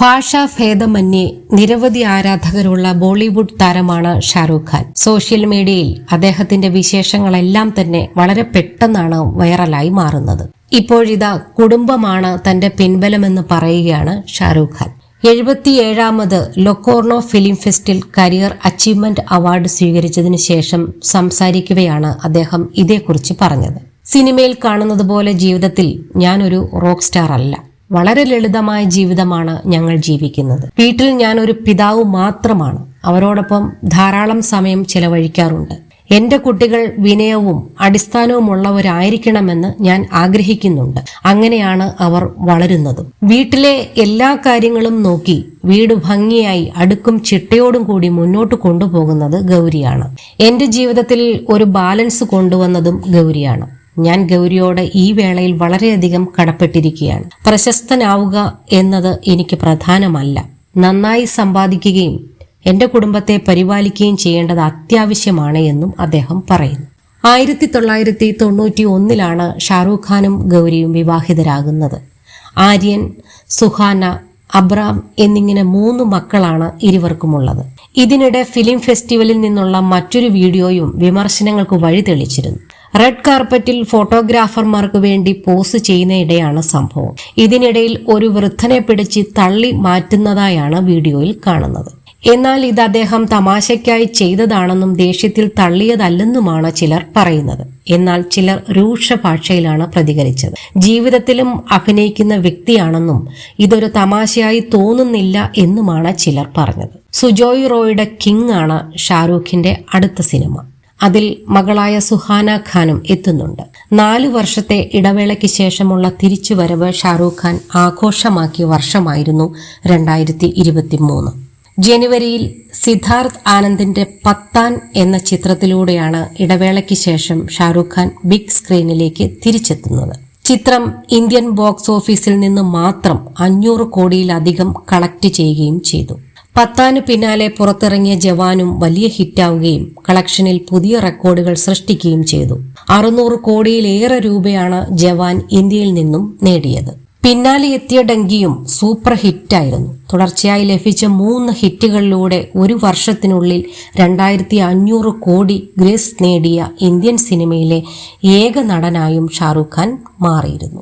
ഭാഷാഭേദമന്യേ നിരവധി ആരാധകരുള്ള ബോളിവുഡ് താരമാണ് ഷാറൂഖ് ഖാൻ. സോഷ്യൽ മീഡിയയിൽ അദ്ദേഹത്തിന്റെ വിശേഷങ്ങളെല്ലാം തന്നെ വളരെ പെട്ടെന്നാണ് വൈറലായി മാറുന്നത്. ഇപ്പോഴിതാ കുടുംബമാണ് തന്റെ പിൻബലമെന്ന് പറയുകയാണ് ഷാറൂഖ് ഖാൻ. എഴുപത്തിയേഴാമത് ലൊക്കോർണോ ഫിലിം ഫെസ്റ്റിൽ കരിയർ അച്ചീവ്മെന്റ് അവാർഡ് സ്വീകരിച്ചതിനു ശേഷം സംസാരിക്കുകയാണ് അദ്ദേഹം ഇതേക്കുറിച്ച് പറഞ്ഞത്. സിനിമയിൽ കാണുന്നത് പോലെ ജീവിതത്തിൽ ഞാനൊരു റോക്ക് സ്റ്റാർ അല്ല. വളരെ ലളിതമായ ജീവിതമാണ് ഞങ്ങൾ ജീവിക്കുന്നത്. വീട്ടിൽ ഞാൻ ഒരു പിതാവ് മാത്രമാണ്. അവരോടൊപ്പം ധാരാളം സമയം ചെലവഴിക്കാറുണ്ട്. എന്റെ കുട്ടികൾ വിനയവും അടിസ്ഥാനവുമുള്ളവരായിരിക്കണമെന്ന് ഞാൻ ആഗ്രഹിക്കുന്നുണ്ട്. അങ്ങനെയാണ് അവർ വളരുന്നതും. വീട്ടിലെ എല്ലാ കാര്യങ്ങളും നോക്കി വീട് ഭംഗിയായി അടുക്കും ചിട്ടയോടും കൂടി മുന്നോട്ട് കൊണ്ടുപോകുന്നത് ഗൗരിയാണ്. എന്റെ ജീവിതത്തിൽ ഒരു ബാലൻസ് കൊണ്ടുവന്നതും ഗൗരിയാണ്. ഞാൻ ഗൗരിയോട് ഈ വേളയിൽ വളരെയധികം കടപ്പെട്ടിരിക്കുകയാണ്. പ്രശസ്തനാവുക എന്നത് എനിക്ക് പ്രധാനമല്ല. നന്നായി സമ്പാദിക്കുകയും എന്റെ കുടുംബത്തെ പരിപാലിക്കുകയും ചെയ്യേണ്ടത് അത്യാവശ്യമാണ് എന്നും അദ്ദേഹം പറയുന്നു. ആയിരത്തി തൊള്ളായിരത്തി തൊണ്ണൂറ്റി ഒന്നിലാണ് ഷാറൂഖ് ഖാനും ഗൗരിയും വിവാഹിതരാകുന്നത്. ആര്യൻ സുഹാന അബ്രാം എന്നിങ്ങനെ മൂന്ന് മക്കളാണ് ഇരുവർക്കുമുള്ളത്. ഇതിനിടെ ഫിലിം ഫെസ്റ്റിവലിൽ നിന്നുള്ള മറ്റൊരു വീഡിയോയും വിമർശനങ്ങൾക്ക് വഴി തെളിച്ചിരുന്നു റെഡ് കാർപ്പറ്റിൽ ഫോട്ടോഗ്രാഫർമാർക്ക് വേണ്ടി പോസ് ചെയ്യുന്നയിടെയാണ് സംഭവം. ഇതിനിടയിൽ ഒരു വൃദ്ധനെ പിടിച്ച് തള്ളി മാറ്റുന്നതായാണ് വീഡിയോയിൽ കാണുന്നത്. എന്നാൽ ഇത് അദ്ദേഹം തമാശയ്ക്കായി ചെയ്തതാണെന്നും ദേഷ്യത്തിൽ തള്ളിയതല്ലെന്നുമാണ് ചിലർ പറയുന്നത്. എന്നാൽ ചിലർ രൂക്ഷ ഭാഷയിലാണ് പ്രതികരിച്ചത്. ജീവിതത്തിലും അഭിനയിക്കുന്ന വ്യക്തിയാണെന്നും ഇതൊരു തമാശയായി തോന്നുന്നില്ല എന്നുമാണ് ചിലർ പറഞ്ഞത്. സുജോയ് റോയുടെ കിങ് ആണ് ഷാരൂഖിന്റെ അടുത്ത സിനിമ. അതിൽ മകളായ സുഹാന ഖാനും എത്തുന്നുണ്ട്. നാലു വർഷത്തെ ഇടവേളയ്ക്ക് ശേഷമുള്ള തിരിച്ചുവരവ് ഷാറൂഖ് ഖാൻ ആഘോഷമാക്കിയ വർഷമായിരുന്നു രണ്ടായിരത്തി ജനുവരിയിൽ സിദ്ധാർത്ഥ് ആനന്ദിന്റെ പത്താൻ എന്ന ചിത്രത്തിലൂടെയാണ് ഇടവേളയ്ക്ക് ശേഷം ഷാറൂഖ് ഖാൻ ബിഗ് സ്ക്രീനിലേക്ക് തിരിച്ചെത്തുന്നത്. ചിത്രം ഇന്ത്യൻ ബോക്സ് ഓഫീസിൽ നിന്ന് മാത്രം അഞ്ഞൂറ് കോടിയിലധികം കളക്ട് ചെയ്യുകയും ചെയ്തു. പത്താനു പിന്നാലെ പുറത്തിറങ്ങിയ ജവാനും വലിയ ഹിറ്റാവുകയും കളക്ഷനിൽ പുതിയ റെക്കോർഡുകൾ സൃഷ്ടിക്കുകയും ചെയ്തു. അറുന്നൂറ് കോടിയിലേറെ രൂപയാണ് ജവാൻ ഇന്ത്യയിൽ നിന്നും നേടിയത്. പിന്നാലെ എത്തിയ ഡങ്കിയും സൂപ്പർ ഹിറ്റായിരുന്നു. തുടർച്ചയായി ലഭിച്ച മൂന്ന് ഹിറ്റുകളിലൂടെ ഒരു വർഷത്തിനുള്ളിൽ രണ്ടായിരത്തി അഞ്ഞൂറ് കോടി ഗ്രേസ് നേടിയ ഇന്ത്യൻ സിനിമയിലെ ഏക നടനായും ഷാറുഖ് ഖാൻ മാറിയിരുന്നു.